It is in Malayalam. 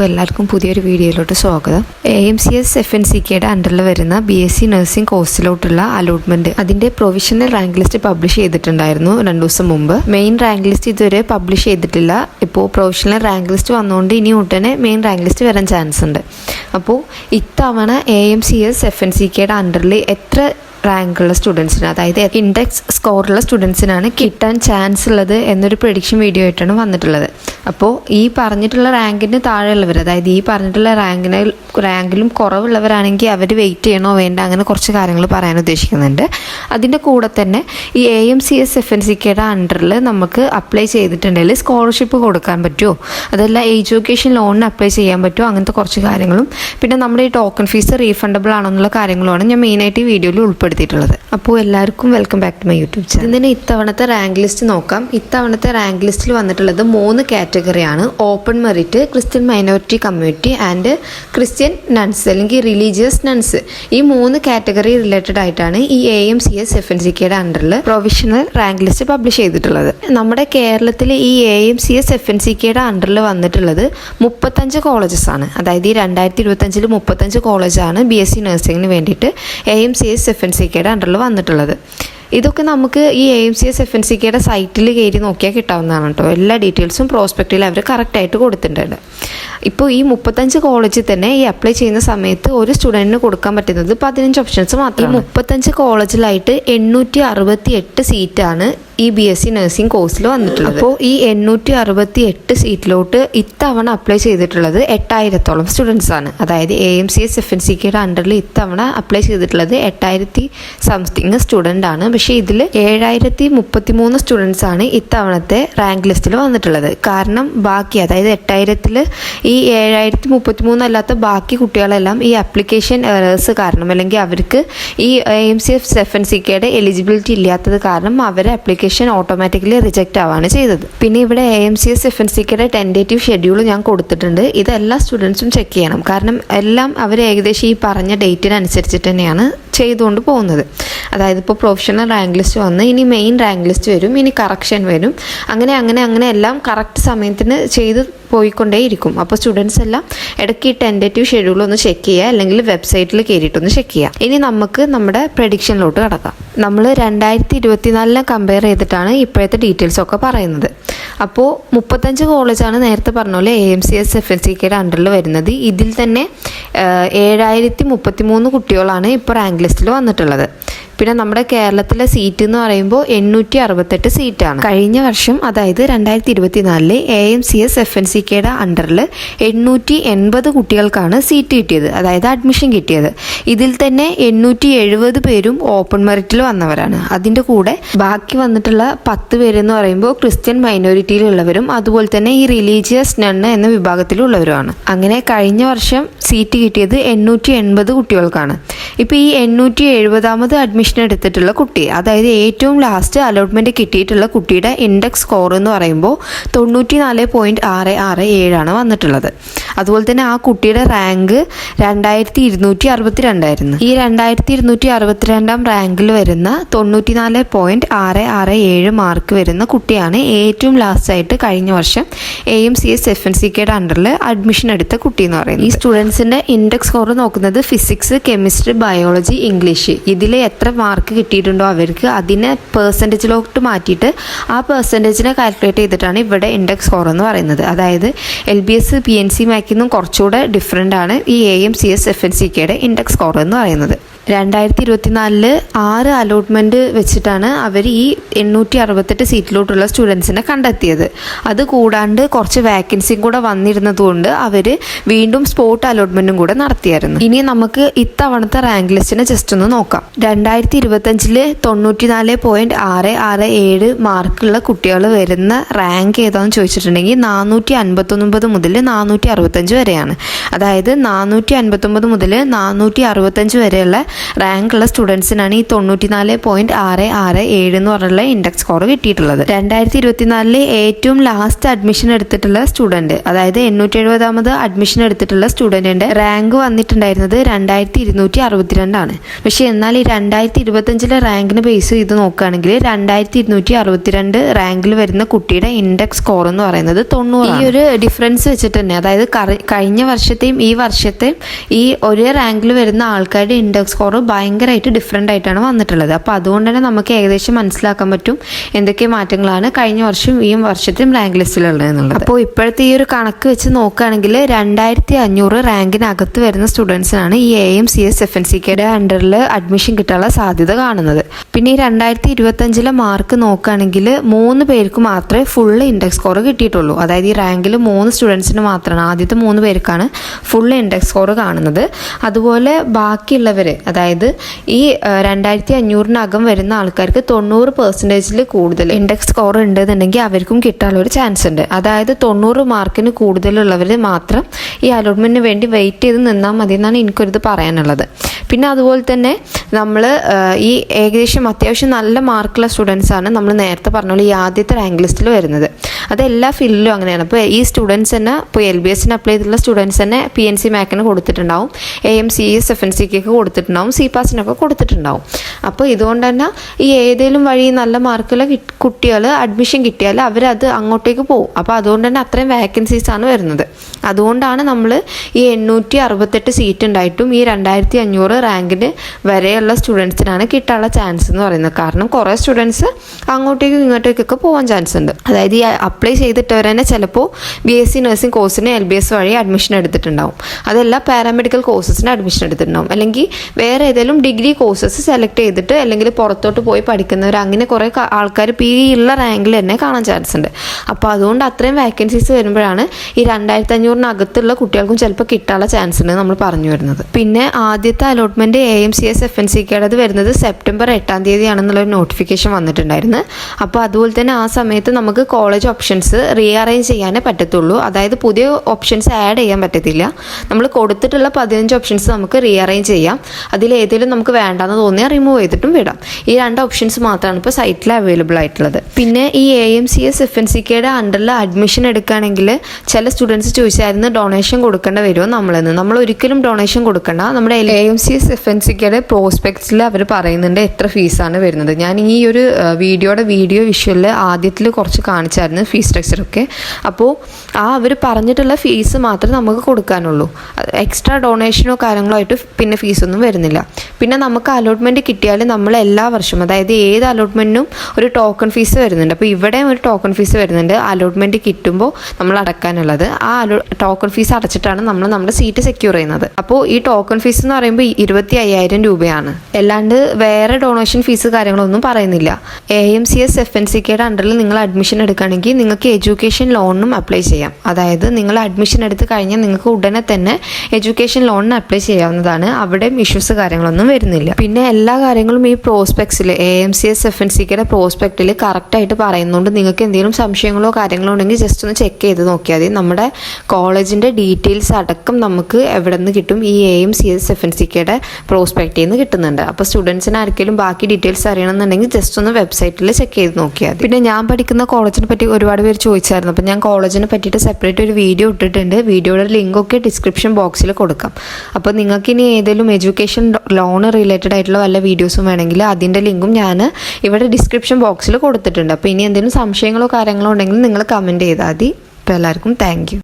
അപ്പോൾ എല്ലാവർക്കും പുതിയൊരു വീഡിയോയിലോട്ട് സ്വാഗതം. A M C S F N C കെയുടെ അണ്ടറിൽ വരുന്ന ബി എസ് സി നഴ്സിംഗ് കോഴ്സിലോട്ടുള്ള അലോട്ട്മെന്റ് അതിന്റെ പ്രൊവിഷണൽ റാങ്ക് ലിസ്റ്റ് പബ്ലിഷ് ചെയ്തിട്ടുണ്ടായിരുന്നു രണ്ടു ദിവസം മുമ്പ്. മെയിൻ റാങ്ക് ലിസ്റ്റ് ഇതുവരെ പബ്ലിഷ് ചെയ്തിട്ടില്ല. ഇപ്പോൾ പ്രൊവിഷണൽ റാങ്ക് ലിസ്റ്റ് വന്നുകൊണ്ട് ഇനി ഉടനെ മെയിൻ റാങ്ക് ലിസ്റ്റ് വരാൻ ചാൻസ് ഉണ്ട്. അപ്പോൾ ഇത്തവണ A M C S F N C കെയുടെ അണ്ടറിൽ എത്ര റാങ്കുള്ള സ്റ്റുഡൻസിന് അതായത് ഇൻഡെക്സ് സ്കോറുള്ള സ്റ്റുഡൻസിനാണ് കിട്ടാൻ ചാൻസ് ഉള്ളത് എന്നൊരു പ്രഡിക്ഷൻ വീഡിയോ ആയിട്ടാണ് വന്നിട്ടുള്ളത്. അപ്പോൾ ഈ പറഞ്ഞിട്ടുള്ള റാങ്കിന് താഴെയുള്ളവർ അതായത് ഈ പറഞ്ഞിട്ടുള്ള റാങ്കിന് റാങ്കിലും കുറവുള്ളവരാണെങ്കിൽ അവർ വെയിറ്റ് ചെയ്യണോ വേണ്ട അങ്ങനെ കുറച്ച് കാര്യങ്ങൾ പറയാൻ ഉദ്ദേശിക്കുന്നുണ്ട്. അതിന്റെ കൂടെ തന്നെ ഈ A M C S F N C കെയുടെ അണ്ടറിൽ നമുക്ക് അപ്ലൈ ചെയ്തിട്ടുണ്ടെങ്കിൽ സ്കോളർഷിപ്പ് കൊടുക്കാൻ പറ്റുമോ? അതല്ല എഡ്യൂക്കേഷൻ ലോണിന് അപ്ലൈ ചെയ്യാൻ പറ്റുമോ? അങ്ങനത്തെ കുറച്ച് കാര്യങ്ങളും. പിന്നെ നമ്മുടെ ഈ ടോക്കൺ ഫീസ് റീഫണ്ടബിൾ ആണോ എന്നുള്ള കാര്യങ്ങളുമാണ് ഞാൻ മെയിനായിട്ട് ഈ വീഡിയോയിൽ ഉൾപ്പെടുത്തിയിട്ടുള്ളത്. അപ്പോൾ എല്ലാവർക്കും welcome back to my YouTube channel ഇതിന് ഇത്തവണത്തെ റാങ്ക് ലിസ്റ്റ് നോക്കാം. ഇത്തവണത്തെ റാങ്ക് ലിസ്റ്റിൽ വന്നിട്ടുള്ളത് മൂന്ന് കാറ്റഗറിയാണ് open merit Christian minority community and Christian nuns അല്ലെങ്കിൽ റിലീജിയസ് നൺസ് ഈ മൂന്ന് കാറ്റഗറി റിലേറ്റഡ് ആയിട്ടാണ് ഈ A M C S F N C കെയുടെ അണ്ടറിൽ പ്രൊവിഷണൽ റാങ്ക് ലിസ്റ്റ് പബ്ലിഷ് ചെയ്തിട്ടുള്ളത്. നമ്മുടെ കേരളത്തിൽ ഈ A M C S F N C കെയുടെ അണ്ടറിൽ വന്നിട്ടുള്ളത് മുപ്പത്തഞ്ച് കോളേജസ് ആണ്. അതായത് ഈ രണ്ടായിരത്തി ഇരുപത്തഞ്ചിൽ മുപ്പത്തഞ്ച് കോളേജാണ് ബി എസ് സി നഴ്സിംഗിന് വേണ്ടിയിട്ട് A M C S F N C കെയുടെ അണ്ടറിൽ വന്നിട്ടുള്ളത്. ഇതൊക്കെ നമുക്ക് ഈ A M C S F N C കെയുടെ സൈറ്റിൽ കയറി നോക്കിയാൽ കിട്ടാവുന്നതാണ് കേട്ടോ. എല്ലാ ഡീറ്റെയിൽസും പ്രോസ്പെക്റ്റിൽ അവർ കറക്റ്റായിട്ട് കൊടുത്തിട്ടുണ്ട്. ഇപ്പോൾ ഈ മുപ്പത്തഞ്ച് കോളേജിൽ തന്നെ ഈ അപ്ലൈ ചെയ്യുന്ന സമയത്ത് ഒരു സ്റ്റുഡന്റിന് കൊടുക്കാൻ പറ്റുന്നത് പതിനഞ്ച് ഓപ്ഷൻസ് മാത്രം ഈ മുപ്പത്തഞ്ച് കോളേജിലായിട്ട് എണ്ണൂറ്റി അറുപത്തി എട്ട് സീറ്റാണ് ഈ ബി എസ് സി നഴ്സിംഗ് കോഴ്സിൽ വന്നിട്ടുള്ളത്. അപ്പോൾ ഈ എണ്ണൂറ്റി അറുപത്തി എട്ട് സീറ്റിലോട്ട് ഇത്തവണ അപ്ലൈ ചെയ്തിട്ടുള്ളത് എട്ടായിരത്തോളം സ്റ്റുഡൻസ് ആണ്. അതായത് A M C S F N C കെയുടെ അണ്ടറിൽ ഇത്തവണ അപ്ലൈ ചെയ്തിട്ടുള്ളത് എട്ടായിരത്തി സംതിങ് സ്റ്റുഡന്റ് ആണ്. പക്ഷേ ഇതിൽ ഏഴായിരത്തി മുപ്പത്തി മൂന്ന് സ്റ്റുഡൻസ് ആണ് ഇത്തവണത്തെ റാങ്ക് ലിസ്റ്റിൽ വന്നിട്ടുള്ളത്. കാരണം ബാക്കി അതായത് എട്ടായിരത്തിൽ ഈ ഏഴായിരത്തി മുപ്പത്തി മൂന്ന് അല്ലാത്ത ബാക്കി കുട്ടികളെല്ലാം ഈ അപ്ലിക്കേഷൻ എറേഴ്സ് കാരണം അല്ലെങ്കിൽ അവർക്ക് ഈ A C F F N C കെയുടെ എലിജിബിലിറ്റി ഇല്ലാത്തത് കാരണം അവരെ അപ്ലിക്കേഷൻ ഓട്ടോമാറ്റിക്കലി റിജക്റ്റ് ആവാണ് ചെയ്തത്. പിന്നെ ഇവിടെ A M C S F N C കെയുടെ ടെന്റേറ്റീവ് ഷെഡ്യൂൾ ഞാൻ കൊടുത്തിട്ടുണ്ട്. ഇത് എല്ലാ സ്റ്റുഡൻസും ചെക്ക് ചെയ്യണം. കാരണം എല്ലാം അവർ ഏകദേശം ഈ പറഞ്ഞ ഡേറ്റിനനുസരിച്ചിട്ട് തന്നെയാണ് ചെയ്തുകൊണ്ട് പോകുന്നത്. അതായത് ഇപ്പോൾ പ്രൊഫഷണൽ റാങ്ക് ലിസ്റ്റ് വന്ന് ഇനി മെയിൻ റാങ്ക് ലിസ്റ്റ് വരും ഇനി കറക്ഷൻ വരും. അങ്ങനെ അങ്ങനെ അങ്ങനെ എല്ലാം കറക്റ്റ് സമയത്തിന് ചെയ്ത് പോയിക്കൊണ്ടേയിരിക്കും. അപ്പോൾ സ്റ്റുഡൻസ് എല്ലാം ഇടയ്ക്ക് ഈ ടെന്റേറ്റീവ് ഷെഡ്യൂൾ ഒന്ന് ചെക്ക് ചെയ്യുക അല്ലെങ്കിൽ വെബ്സൈറ്റിൽ കയറിയിട്ടൊന്ന് ചെക്ക് ചെയ്യുക. ഇനി നമുക്ക് നമ്മുടെ പ്രഡിക്ഷനിലോട്ട് കടക്കാം. നമ്മൾ രണ്ടായിരത്തി ഇരുപത്തിനാലിനെ കമ്പയർ ചെയ്തിട്ടാണ് ഇപ്പോഴത്തെ ഡീറ്റെയിൽസ് ഒക്കെ പറയുന്നത്. അപ്പോൾ മുപ്പത്തഞ്ച് കോളേജാണ് നേരത്തെ പറഞ്ഞ പോലെ A M C S F N C കെയുടെ അണ്ടറിൽ വരുന്നത്. ഇതിൽ തന്നെ ഏഴായിരത്തി മുപ്പത്തി മൂന്ന് കുട്ടികളാണ് ഇപ്പോൾ റാങ്ക് ലിസ്റ്റിൽ വന്നിട്ടുള്ളത്. പിന്നെ നമ്മുടെ കേരളത്തിലെ സീറ്റ് എന്ന് പറയുമ്പോൾ എണ്ണൂറ്റി അറുപത്തെട്ട് സീറ്റാണ് കഴിഞ്ഞ വർഷം അതായത് രണ്ടായിരത്തി ഇരുപത്തിനാലിൽ A M C S F N C കെയുടെ അണ്ടറിൽ എണ്ണൂറ്റി എൺപത് കുട്ടികൾക്കാണ് സീറ്റ് കിട്ടിയത് അതായത് അഡ്മിഷൻ കിട്ടിയത്. ഇതിൽ തന്നെ എണ്ണൂറ്റി എഴുപത് പേരും ഓപ്പൺ മെറിറ്റിൽ വന്നവരാണ്. അതിന്റെ കൂടെ ബാക്കി വന്നിട്ടുള്ള പത്ത് പേരെന്ന് പറയുമ്പോൾ ക്രിസ്ത്യൻ മൈനോറിറ്റിയിലുള്ളവരും അതുപോലെ തന്നെ ഈ റിലീജിയസ് നണ്ണ് എന്ന വിഭാഗത്തിലുള്ളവരുമാണ് അങ്ങനെ കഴിഞ്ഞ വർഷം സീറ്റ് കിട്ടിയത് എണ്ണൂറ്റി എൺപത് കുട്ടികൾക്കാണ്. ഇപ്പോൾ ഈ എണ്ണൂറ്റി എഴുപതാമത് അഡ്മിഷൻ എടുത്തിട്ടുള്ള കുട്ടി. അതായത് ഏറ്റവും ലാസ്റ്റ് അലോട്ട്മെന്റ് കിട്ടിയിട്ടുള്ള കുട്ടിയുടെ ഇൻഡെക്സ് സ്കോർ എന്ന് പറയുമ്പോൾ തൊണ്ണൂറ്റി നാല് പോയിന്റ് ആറ് ആറ് ഏഴാണ് വന്നിട്ടുള്ളത്. അതുപോലെ തന്നെ ആ കുട്ടിയുടെ റാങ്ക് രണ്ടായിരത്തി ഇരുന്നൂറ്റി അറുപത്തി രണ്ടായിരുന്നു ഈ രണ്ടായിരത്തി ഇരുന്നൂറ്റി അറുപത്തിരണ്ടാം റാങ്കിൽ വരുന്ന തൊണ്ണൂറ്റി നാല് പോയിന്റ് ആറ് ആറ് ഏഴ് മാർക്ക് വരുന്ന കുട്ടിയാണ് ഏറ്റവും ലാസ്റ്റ് ആയിട്ട് കഴിഞ്ഞ വർഷം A M C S F N C കെയുടെ അണ്ടറിൽ അഡ്മിഷൻ എടുത്ത കുട്ടി എന്ന് പറയുന്നത്. ഈ സ്റ്റുഡൻസിന്റെ ഇൻഡെക്സ് സ്കോർ നോക്കുന്നത് ഫിസിക്സ് കെമിസ്ട്രി ബയോളജി ഇംഗ്ലീഷ് ഇതിൽ എത്ര മാർക്ക് കിട്ടിയിട്ടുണ്ടോ അവർക്ക് അതിനെ പേഴ്സന്റേജിലോട്ട് മാറ്റിയിട്ട് ആ പേഴ്സന്റേജിനെ കാൽക്കുലേറ്റ് ചെയ്തിട്ടാണ് ഇവിടെ ഇൻഡെക്സ് സ്കോർ എന്ന് പറയുന്നത്. അതായത് L B S P N C മാക്കിന്നും കുറച്ചുകൂടെ ഡിഫറെന്റ് ആണ് ഈ A M C S F N C കെയുടെ ഇൻഡെക്സ് സ്കോർ എന്ന് പറയുന്നത്. രണ്ടായിരത്തി ഇരുപത്തിനാലിൽ ആറ് അലോട്ട്മെന്റ് വെച്ചിട്ടാണ് അവർ ഈ എണ്ണൂറ്റി അറുപത്തെട്ട് സീറ്റിലോട്ടുള്ള സ്റ്റുഡൻസിനെ കണ്ടെത്തിയത്. അത് കൂടാണ്ട് കുറച്ച് വാക്കൻസിയും കൂടെ വന്നിരുന്നതുകൊണ്ട് അവർ വീണ്ടും സ്പോട്ട് അലോട്ട്മെന്റും കൂടെ നടത്തിയായിരുന്നു. ഇനി നമുക്ക് ഇത്തവണത്തെ റാങ്ക് ലിസ്റ്റിനെ ജസ്റ്റ് ഒന്ന് നോക്കാം. രണ്ടായിരത്തി ഇരുപത്തഞ്ചിൽ തൊണ്ണൂറ്റി നാല് പോയിന്റ് ആറ് ആറ് ഏഴ് മാർക്കുള്ള കുട്ടികൾ വരുന്ന റാങ്ക് ഏതാണെന്ന് ചോദിച്ചിട്ടുണ്ടെങ്കിൽ നാനൂറ്റി അൻപത്തൊൻപത് മുതൽ നാനൂറ്റി അറുപത്തഞ്ച് വരെയാണ്. അതായത് നാനൂറ്റി അൻപത്തൊമ്പത് മുതൽ നാനൂറ്റി അറുപത്തഞ്ച് വരെയുള്ള റാങ്ക് ഉള്ള സ്റ്റുഡൻസിനാണ് ഈ തൊണ്ണൂറ്റിനാല് പോയിന്റ് ആറ് ആറ് ഏഴ് എന്ന് പറഞ്ഞുള്ള ഇൻഡെക്സ് സ്കോർ കിട്ടിയിട്ടുള്ളത്. രണ്ടായിരത്തി ഇരുപത്തിനാലിൽ ഏറ്റവും ലാസ്റ്റ് അഡ്മിഷൻ എടുത്തിട്ടുള്ള സ്റ്റുഡന്റ് അതായത് എണ്ണൂറ്റി എഴുപതാമത് അഡ്മിഷൻ എടുത്തിട്ടുള്ള സ്റ്റുഡന്റിന്റെ റാങ്ക് വന്നിട്ടുണ്ടായിരുന്നത് രണ്ടായിരത്തി ഇരുന്നൂറ്റി അറുപത്തിരണ്ടാണ് പക്ഷെ എന്നാൽ ഈ രണ്ടായിരത്തി ഇരുപത്തഞ്ചിലെ റാങ്കിന് ബേസ് ചെയ്ത് നോക്കുകയാണെങ്കിൽ രണ്ടായിരത്തി ഇരുന്നൂറ്റി അറുപത്തിരണ്ട് റാങ്കിൽ വരുന്ന കുട്ടിയുടെ ഇൻഡെക്സ് സ്കോർ എന്ന് പറയുന്നത് തൊണ്ണൂറ് ഈ ഒരു ഡിഫറൻസ് വെച്ചിട്ട് തന്നെ അതായത് കഴിഞ്ഞ വർഷത്തെയും ഈ വർഷത്തെയും ഈ ഒരേ റാങ്കിൽ വരുന്ന ആൾക്കാരുടെ ഇൻഡെക്സ് സ്കോർ ഭയങ്കരമായിട്ട് ഡിഫറെന്റ് ആയിട്ടാണ് വന്നിട്ടുള്ളത്. അപ്പോൾ അതുകൊണ്ട് തന്നെ നമുക്ക് ഏകദേശം മനസ്സിലാക്കാൻ പറ്റും എന്തൊക്കെ മാറ്റങ്ങളാണ് കഴിഞ്ഞ വർഷം ഈ വർഷത്തെയും റാങ്ക് ലിസ്റ്റിലുള്ളത് എന്നുള്ളത്. അപ്പോൾ ഇപ്പോഴത്തെ ഈ ഒരു കണക്ക് വെച്ച് നോക്കുകയാണെങ്കിൽ രണ്ടായിരത്തി അഞ്ഞൂറ് റാങ്കിനകത്ത് വരുന്ന സ്റ്റുഡൻസിനാണ് ഈ A M C S F N C കെയുടെ അണ്ടറിൽ അഡ്മിഷൻ കിട്ടാനുള്ള സാധ്യത കാണുന്നത്. പിന്നെ ഈ രണ്ടായിരത്തി ഇരുപത്തഞ്ചിലെ മാർക്ക് നോക്കുകയാണെങ്കിൽ മൂന്ന് പേർക്ക് മാത്രമേ ഫുൾ ഇൻഡെക്സ് സ്കോർ കിട്ടിയിട്ടുള്ളൂ. അതായത് ഈ റാങ്കിൽ മൂന്ന് സ്റ്റുഡൻസിന് മാത്രമാണ്. ആദ്യത്തെ മൂന്ന് പേർക്കാണ് ഫുൾ ഇൻഡെക്സ് സ്കോർ കാണുന്നത്. അതുപോലെ ബാക്കിയുള്ളവർ അതായത് ഈ രണ്ടായിരത്തി അഞ്ഞൂറിനകം വരുന്ന ആൾക്കാർക്ക് തൊണ്ണൂറ് പെർസെന്റേജിൽ കൂടുതൽ ഇൻഡെക്സ് സ്കോർ ഉണ്ടെന്നുണ്ടെങ്കിൽ അവർക്കും കിട്ടാനുള്ള ഒരു ചാൻസ് ഉണ്ട്. അതായത് തൊണ്ണൂറ് മാർക്കിന് കൂടുതലുള്ളവർ മാത്രം ഈ അലോട്ട്മെന്റിന് വേണ്ടി വെയിറ്റ് ചെയ്ത് നിന്നാൽ മതി എന്നാണ് എനിക്കൊരിത് പറയാനുള്ളത്. പിന്നെ അതുപോലെ തന്നെ നമ്മൾ ഈ ഏകദേശം അത്യാവശ്യം നല്ല മാർക്കുള്ള സ്റ്റുഡൻസാണ് നമ്മൾ നേരത്തെ പറഞ്ഞ പോലെ ഈ ആദ്യത്തെ റാങ്ക് ലിസ്റ്റിൽ വരുന്നത്. അത് എല്ലാ ഫീൽഡിലും അങ്ങനെയാണ്. അപ്പോൾ ഈ സ്റ്റുഡൻസ് തന്നെ ഇപ്പോൾ എൽ ബി എസിന് അപ്ലൈ ചെയ്തിട്ടുള്ള സ്റ്റുഡൻസ് തന്നെ പി എൻ സി മാക്കിന് കൊടുത്തിട്ടുണ്ടാവും. A M C S F N സിക്ക് കൊടുത്തിട്ടുണ്ടാവും. സി പാസിനൊക്കെ കൊടുത്തിട്ടുണ്ടാവും. അപ്പോൾ ഇതുകൊണ്ട് തന്നെ ഈ ഏതെങ്കിലും വഴി നല്ല മാർക്കുള്ള കുട്ടികൾ അഡ്മിഷൻ കിട്ടിയാൽ അവരത് അങ്ങോട്ടേക്ക് പോകും അപ്പോൾ അതുകൊണ്ട് തന്നെ അത്രയും വാക്കൻസീസ് ആണ് വരുന്നത്. അതുകൊണ്ടാണ് നമ്മൾ ഈ എണ്ണൂറ്റി അറുപത്തെട്ട് സീറ്റ് ഉണ്ടായിട്ടും ഈ രണ്ടായിരത്തി അഞ്ഞൂറ് റാങ്കിന് വരെയുള്ള സ്റ്റുഡൻസിനാണ് കിട്ടാനുള്ള ചാൻസ് എന്ന് പറയുന്നത്. കാരണം കുറേ സ്റ്റുഡൻസ് അങ്ങോട്ടേക്കും ഇങ്ങോട്ടേക്കൊക്കെ പോകാൻ ചാൻസ് ഉണ്ട്. അതായത് ഈ അപ്ലൈ ചെയ്തിട്ടവർ തന്നെ ചിലപ്പോൾ ബി എസ് സി നഴ്സിംഗ് കോഴ്സിന് എൽ ബി എസ് വഴി അഡ്മിഷൻ എടുത്തിട്ടുണ്ടാവും. അതല്ല പാരാമെഡിക്കൽ കോഴ്സസിന് അഡ്മിഷൻ എടുത്തിട്ടുണ്ടാവും. അല്ലെങ്കിൽ വേറെ ഏതെങ്കിലും ഡിഗ്രി കോഴ്സസ് സെലക്ട് ചെയ്തിട്ട് അല്ലെങ്കിൽ പുറത്തോട്ട് പോയി പഠിക്കുന്നവർ അങ്ങനെ കുറേ ആൾക്കാർ ഇപ്പോൾ ഈ ഉള്ള റാങ്കിൽ തന്നെ കാണാൻ ചാൻസ് ഉണ്ട്. അപ്പോൾ അതുകൊണ്ട് അത്രയും വാക്കൻസീസ് വരുമ്പോഴാണ് ഈ രണ്ടായിരത്തി അഞ്ഞൂറിനകത്തുള്ള കുട്ടികൾക്കും ചിലപ്പോൾ കിട്ടാനുള്ള ചാൻസ് ഉണ്ട് നമ്മൾ പറഞ്ഞു വരുന്നത്. പിന്നെ ആദ്യത്തെ allotment A M C S F N C അത് വരുന്നത് സെപ്റ്റംബർ എട്ടാം തീയതിയാണെന്നുള്ളൊരു നോട്ടിഫിക്കേഷൻ വന്നിട്ടുണ്ടായിരുന്നു. അപ്പോൾ അതുപോലെ തന്നെ ആ സമയത്ത് നമുക്ക് കോളേജ് ഓപ്ഷൻസ് റീഅറേഞ്ച് ചെയ്യാനേ പറ്റത്തുള്ളൂ. അതായത് പുതിയ ഓപ്ഷൻസ് ആഡ് ചെയ്യാൻ പറ്റത്തില്ല. നമ്മൾ കൊടുത്തിട്ടുള്ള പതിനഞ്ച് ഓപ്ഷൻസ് നമുക്ക് റീഅറേഞ്ച് ചെയ്യാം. അതിൽ ഏതെങ്കിലും നമുക്ക് വേണ്ടാന്ന് തോന്നിയാൽ റിമൂവ് ചെയ്തിട്ടും വിടാം. ഈ രണ്ട് ഓപ്ഷൻസ് മാത്രമാണ് ഇപ്പോൾ സൈറ്റിൽ അവൈലബിൾ ആയിട്ടുള്ളത്. പിന്നെ ഈ A M C S F N C കെയുടെ അണ്ടറിൽ അഡ്മിഷൻ എടുക്കുകയാണെങ്കിൽ ചില സ്റ്റുഡൻസ് ചോദിച്ചായിരുന്നു ഡൊണേഷൻ കൊടുക്കേണ്ട വരുമോ നമ്മളെന്ന്. നമ്മൾ ഒരിക്കലും ഡൊണേഷൻ കൊടുക്കണ്ട. നമ്മുടെ A M C S F N C കെയുടെ പ്രോസ്പെക്ട്സിൽ അവർ പറയുന്നുണ്ട് എത്ര ഫീസാണ് വരുന്നത്. ഞാൻ ഈ ഒരു വീഡിയോയുടെ വീഡിയോ വിഷ്വലിൽ ആദ്യത്തിൽ കുറച്ച് കാണിച്ചായിരുന്നു ഫീസ് സ്ട്രക്ചറൊക്കെ അപ്പോൾ ആ അവർ പറഞ്ഞിട്ടുള്ള ഫീസ് മാത്രമേ നമുക്ക് കൊടുക്കാനുള്ളൂ. എക്സ്ട്രാ ഡൊണേഷനോ കാര്യങ്ങളോ ആയിട്ട് പിന്നെ ഫീസൊന്നും വരുന്നില്ല. പിന്നെ നമുക്ക് അലോട്ട്മെന്റ് കിട്ടിയാൽ നമ്മൾ എല്ലാ വർഷവും അതായത് ഏത് അലോട്ട്മെന്റിനും ഒരു ടോക്കൺ ഫീസ് വരുന്നുണ്ട്. അപ്പോൾ ഇവിടെ ഒരു ടോക്കൺ ഫീസ് വരുന്നുണ്ട്. അലോട്ട്മെന്റ് കിട്ടുമ്പോൾ നമ്മൾ അടക്കാനുള്ളത്. ആ അലോ ടോക്കൺ ഫീസ് അടച്ചിട്ടാണ് നമ്മൾ നമ്മുടെ സീറ്റ് സെക്യൂർ ചെയ്യുന്നത്. അപ്പോൾ ഈ ടോക്കൺ ഫീസ് എന്ന് പറയുമ്പോൾ ഇരുപത്തി അയ്യായിരം രൂപയാണ്. അല്ലാണ്ട് വേറെ ഡൊണേഷൻ ഫീസ് കാര്യങ്ങളൊന്നും പറയുന്നില്ല. A M C S F N C കെയുടെ അണ്ടറിൽ നിങ്ങൾ അഡ്മിഷൻ എടുക്കുകയാണെങ്കിൽ നിങ്ങൾക്ക് എഡ്യൂക്കേഷൻ ലോണിനും അപ്ലൈ ചെയ്യാം. അതായത് നിങ്ങൾ അഡ്മിഷൻ എടുത്ത് കഴിഞ്ഞാൽ നിങ്ങൾക്ക് ഉടനെ തന്നെ എഡ്യൂക്കേഷൻ ലോണിന് അപ്ലൈ ചെയ്യാവുന്നതാണ്. അവിടെയും ഇഷ്യൂസ് കാര്യങ്ങളൊന്നും വരുന്നില്ല. പിന്നെ എല്ലാ കാര്യങ്ങളും ഈ പ്രോസ്പെക്ട്സിൽ A M C S F N C കെയുടെ പ്രോസ്പെക്റ്റിൽ കറക്റ്റായിട്ട് പറയുന്നുണ്ട് നിങ്ങൾക്ക് എന്തെങ്കിലും സംശയങ്ങളോ കാര്യങ്ങളോ ഉണ്ടെങ്കിൽ ജസ്റ്റ് ഒന്ന് ചെക്ക് ചെയ്ത് നോക്കിയാൽ മതി. നമ്മുടെ കോളേജിന്റെ ഡീറ്റെയിൽസ് അടക്കം നമുക്ക് എവിടെ നിന്ന് കിട്ടും ഈ A M C S F N C കെയുടെ പ്രോസ്പെക്റ്റിൽ നിന്ന് കിട്ടുന്നുണ്ട്. അപ്പോൾ സ്റ്റുഡൻസിന് ആർക്കെങ്കിലും ബാക്കി ഡീറ്റെയിൽസ് അറിയണമെന്നുണ്ടെങ്കിൽ ജസ്റ്റ് ഒന്ന് വെബ്സൈറ്റിൽ ചെക്ക് ചെയ്ത് നോക്കിയാൽ. പിന്നെ ഞാൻ പഠിക്കുന്ന കോളേജിനെ പറ്റി ഒരുപാട് പേര് ചോദിച്ചായിരുന്നു. അപ്പോൾ ഞാൻ കോളേജിനെ പറ്റിയിട്ട് സെപ്പറേറ്റ് ഒരു വീഡിയോ ഇട്ടിട്ടുണ്ട്. വീഡിയോയുടെ ലിങ്കൊക്കെ ഡിസ്ക്രിപ്ഷൻ ബോക്സിൽ കൊടുക്കാം. അപ്പോൾ നിങ്ങൾക്ക് ഇനി ഏതെങ്കിലും എഡ്യൂക്കേഷൻ ലോൺ റിലേറ്റഡ് ആയിട്ടുള്ള വല്ല വീഡിയോസും വേണമെങ്കിൽ അതിന്റെ ലിങ്കും ഞാൻ ഇവിടെ ഡിസ്ക്രിപ്ഷൻ ബോക്സിൽ കൊടുത്തിട്ടുണ്ട്. അപ്പോൾ ഇനി എന്തെങ്കിലും സംശയങ്ങളോ കാര്യങ്ങളോ ഉണ്ടെങ്കിൽ നിങ്ങൾ കമന്റ് ചെയ്താൽ മതി. അപ്പോൾ എല്ലാവർക്കും താങ്ക്